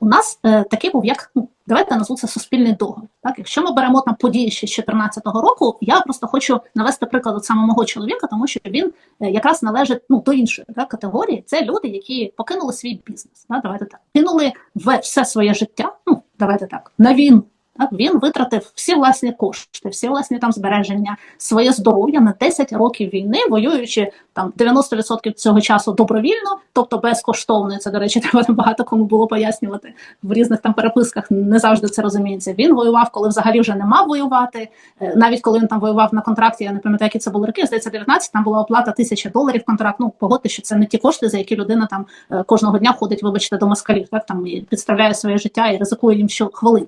У нас е, такий був як ну давайте назву це суспільний договір. Так, якщо ми беремо там події ще з 2014 року, я просто хочу навести приклад от саме мого чоловіка, тому що він е, якраз належить ну до іншої так, категорії. Це люди, які покинули свій бізнес. Так, давайте так кинули все своє життя. Ну давайте так на війну. Так, він витратив всі власні кошти, всі власні там збереження, своє здоров'я на 10 років війни, воюючи там 90% цього часу добровільно, тобто безкоштовно. Це до речі, треба багато кому було пояснювати в різних там переписках. Не завжди це розуміється. Він воював, коли взагалі вже не мав воювати. Е, Навіть коли він там воював на контракті, я не пам'ятаю, які це були роки. Здається, 19, там була оплата тисяча доларів контракт. Ну погодьте, що це не ті кошти, за які людина там е, кожного дня ходить, вибачте, до москалів. Так там і підставляє своє життя і ризикує їм що щохвилини.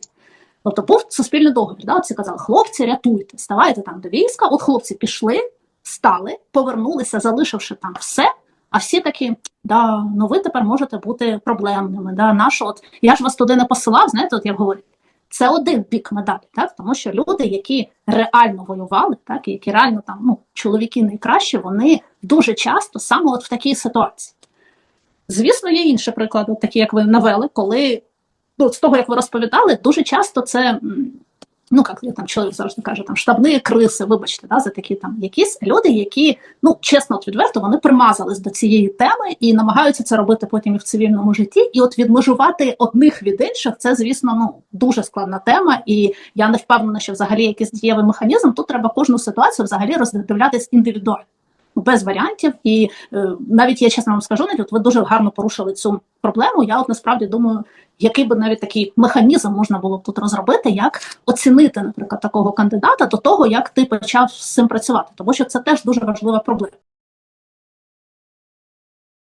Тобто був суспільний договір. Да? Всі казали, хлопці, рятуйте, ставайте там до війська. От хлопці пішли, стали, повернулися, залишивши там все. А всі такі, да, ну ви тепер можете бути проблемними. Да, наш от я ж вас туди не посилав, знаєте, от як говорять. Це один бік медалі, так тому що люди, які реально воювали, так які реально там ну чоловіки найкращі, вони дуже часто саме от в такій ситуації. Звісно, є інші приклади, такі як ви навели, коли ну, з того, як ви розповідали, дуже часто це. Ну, як там чоловік завжди каже, там штабні криси, вибачте, да, за такі там якісь люди, які, ну чесно, от відверто, вони примазались до цієї теми і намагаються це робити потім і в цивільному житті. І от відмежувати одних від інших, це, звісно, ну дуже складна тема. І я не впевнена, що взагалі якийсь дієвий механізм. Тут треба кожну ситуацію взагалі роздивлятись індивідуально. Без варіантів, і е, навіть я чесно вам скажу, навіть от ви дуже гарно порушили цю проблему. Я от насправді думаю, який би навіть такий механізм можна було б тут розробити, як оцінити, наприклад, такого кандидата до того, як ти почав з цим працювати, тому що це теж дуже важлива проблема.